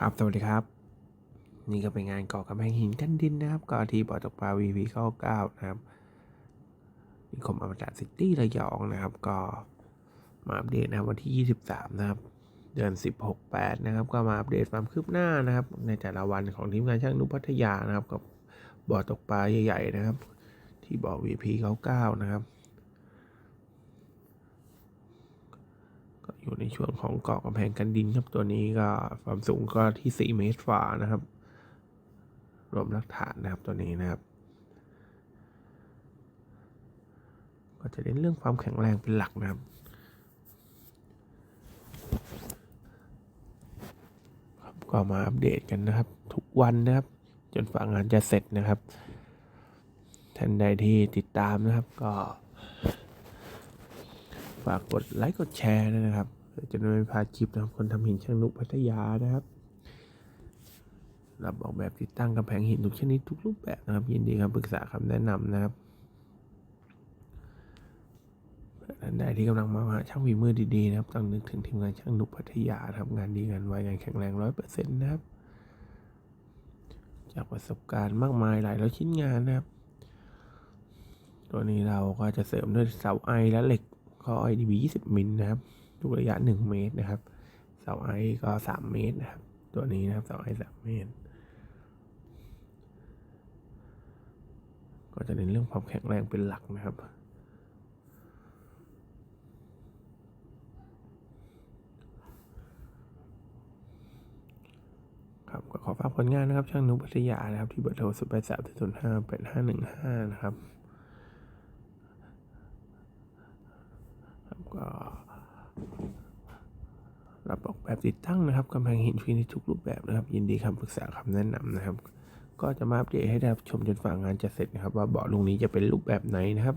ครับ สวัสดีครับ นี่ก็เป็นงานก่อกำแพงหินกันดินนะครับก่อที่บ่อตกปลา VP เข้าเก้านะครับนิคมอมตะซิตี้ระยองนะครับ ก็มาอัปเดตนะครับวันที่ 23 นะครับ เดือน 16 8 นะครับ ก็มาอัปเดตความคืบหน้านะครับ ในแต่ละวันของทีมงานช่างนุพัทยานะครับ กับบ่อตกปลาใหญ่ ๆ นะครับ ที่บ่อ VP เข้าเก้านะครับ อยู่ในช่วงของเกาะกำแพงกันดินครับตัวนี้ก็ความสูงก็ที่ 4 เมตรฝานะครับ รวมหลักฐานนะครับตัวนี้นะครับ ก็จะเน้นเรื่องความแข็งแรงเป็นหลักนะครับครับก็มาอัปเดตกันนะครับ ทุกวันนะครับ จนฝ่างานจะเสร็จนะครับท่านใดที่ติดตามนะครับก็ ฝากกดไลค์กดแชร์ด้วยนะครับจะได้ไม่พลาดคลิปนะครับคนทำหินช่างนุพัทยานะครับรับออกแบบติดตั้งกำแพงหินทุกชนิดทุกรูปแบบนะครับ ยินดีคำปรึกษาคำแนะนำนะครับท่านใดที่กำลังมองหาช่างฝีมือดีๆนะครับต้องนึกถึงทีมงานช่างนุพัทยาทำงานดีงานไวงานแข็งแรงร้อยเปอร์เซ็นต์นะครับ จากประสบการณ์มากมายหลายร้อยชิ้นงานนะครับ ตัวนี้เราก็จะเสริมด้วยเสาไอและเหล็ก ข้อ IDB 20 มิลนะครับทุกระยะ 1 เมตรนะครับ เสาไอก็ 3 เมตรนะครับ ตัวนี้นะครับ เสาไอ3เมตร ก็จะเน้นเรื่องความแข็งแรงเป็นหลักนะครับครับก็ขอฝากผลงานนะครับช่างนุพัทยานะครับที่เบอร์โทร0 8 3 0 5 8 5 1 5นะครับครับก็ รับออกแบบติดตั้งนะครับกำแพงหินฟรีในทุกรูปแบบนะครับ ยินดีคำปรึกษาคำแนะนำนะครับ ก็จะมาอัปเดตให้ได้ชมจนฝ่งงานจะเสร็จนะครับ ว่าเบาะลุงนี้จะเป็นรูปแบบไหนนะครับ